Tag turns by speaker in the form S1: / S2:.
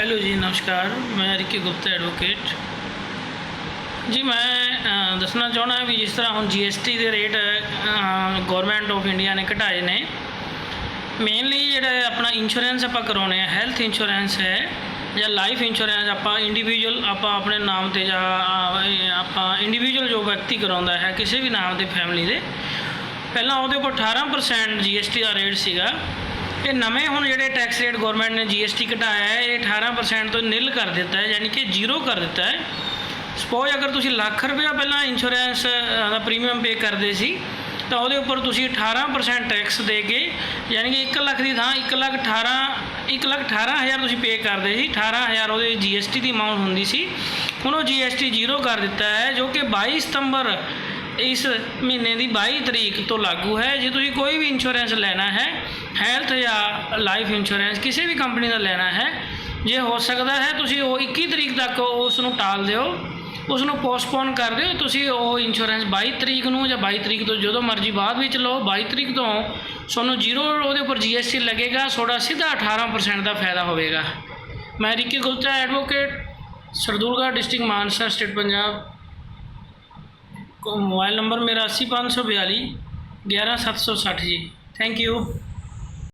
S1: Hello ਜੀ, ਨਮਸਕਾਰ। ਮੈਂ ਰਿੱਕੀ ਗੁਪਤਾ ਐਡਵੋਕੇਟ। ਜੀ, ਮੈਂ ਦੱਸਣਾ ਚਾਹਣਾ ਵੀ ਜਿਸ ਤਰ੍ਹਾਂ ਹੁਣ GST ਦੇ ਰੇਟ ਗਵਰਨਮੈਂਟ ਆਫ ਇੰਡੀਆ ਨੇ ਘਟਾਏ ਨੇ। ਮੇਨਲੀ ਜਿਹੜਾ ਆਪਣਾ ਇੰਸ਼ੋਰੈਂਸ ਆਪਾਂ ਕਰਾਉਣੇ ਆ ਹੈਲਥ ਇੰਸ਼ੋਰੈਂਸ ਹੈ ਜਾਂ ਲਾਈਫ ਇੰਸ਼ੋਰੈਂਸ ਆਪਾਂ ਇੰਡੀਵਿਜੂਅਲ ਆਪਾਂ ਆਪਣੇ ਨਾਮ ਤੇ ਜਾਂ ਆਪਾਂ ਇੰਡੀਵਿਜੂਅਲ ਜੋ ਵਿਅਕਤੀ ਕਰਾਉਂਦਾ ਹੈ, ਕਿਸੇ ਵੀ ਨਾਮ ਦੇ ਫੈਮਿਲੀ ਦੇ। ਪਹਿਲਾਂ ਉਹਦੇ ਉੱਪਰ 18% GST ਦਾ ਰੇਟ ਸੀਗਾ। ਇਹ ਨਵੇਂ ਹੁਣ ਜਿਹੜੇ ਟੈਕਸ ਰੇਟ ਗਵਰਨਮੈਂਟ ਨੇ GST ਘਟਾਇਆ ਹੈ, ਇਹ 18% ਤੋਂ ਨਿਲ ਕਰ ਦਿੱਤਾ ਹੈ, ਯਾਨੀ ਕਿ ਜ਼ੀਰੋ ਕਰ ਦਿੱਤਾ ਹੈ। ਸਪੋਜ਼ ਅਗਰ ਤੁਸੀਂ ਲੱਖ ਰੁਪਇਆ ਪਹਿਲਾਂ ਇੰਸ਼ੋਰੈਂਸ ਦਾ ਪ੍ਰੀਮੀਅਮ ਪੇ ਕਰਦੇ ਸੀ, ਤਾਂ ਉਹਦੇ ਉੱਪਰ ਤੁਸੀਂ 18% ਟੈਕਸ ਦੇ ਕੇ, ਯਾਨੀ ਕਿ 1 ਲੱਖ ਦੀ ਥਾਂ 1 ਲੱਖ 18 1 ਲੱਖ 18000 ਤੁਸੀਂ ਪੇ ਕਰਦੇ ਸੀ 18000 ਉਹਦੇ GST ਦੀ ਅਮਾਉਂਟ ਹੁੰਦੀ ਸੀ। ਹੁਣ ਉਹ GST ਜ਼ੀਰੋ ਕਰ ਦਿੱਤਾ ਹੈ, ਜੋ ਕਿ 22 ਸਤੰਬਰ ਇਸ ਮਹੀਨੇ ਦੀ 22 ਤਰੀਕ ਤੋਂ ਲਾਗੂ ਹੈ। ਜੇ ਤੁਸੀਂ ਕੋਈ ਵੀ ਇੰਸ਼ੋਰੈਂਸ ਲੈਣਾ ਹੈ ਹੈਲਥ ਜਾਂ ਲਾਈਫ ਇੰਸ਼ੋਰੈਂਸ ਕਿਸੇ ਵੀ ਕੰਪਨੀ ਦਾ ਲੈਣਾ ਹੈ, ਜੇ ਹੋ ਸਕਦਾ ਹੈ ਤੁਸੀਂ ਉਹ 21 ਤਰੀਕ ਤੱਕ ਉਸ ਨੂੰ ਟਾਲ ਦਿਓ ਉਸ ਨੂੰ ਪੋਸਟਪੋਨ ਕਰ ਦਿਓ, ਤੁਸੀਂ ਉਹ ਇੰਸ਼ੋਰੈਂਸ 22 ਤਰੀਕ ਨੂੰ ਜਾਂ 22 ਤਰੀਕ ਤੋਂ ਜਦੋਂ ਮਰਜ਼ੀ ਬਾਅਦ ਵਿੱਚ ਲਓ 22 ਤਰੀਕ ਤੋਂ ਤੁਹਾਨੂੰ ਜ਼ੀਰੋ ਉਹਦੇ ਉੱਪਰ ਜੀਐਸਟੀ ਲੱਗੇਗਾ, ਤੁਹਾਡਾ ਸਿੱਧਾ 18% ਦਾ ਫਾਇਦਾ ਹੋਵੇਗਾ। ਮੈਂ Ricky Gulcha advocate Sardulgarh district Mansa state Punjab. ਕੋ ਮੋਬਾਈਲ ਨੰਬਰ ਮੇਰਾ 80542 11760 ਜੀ। Thank you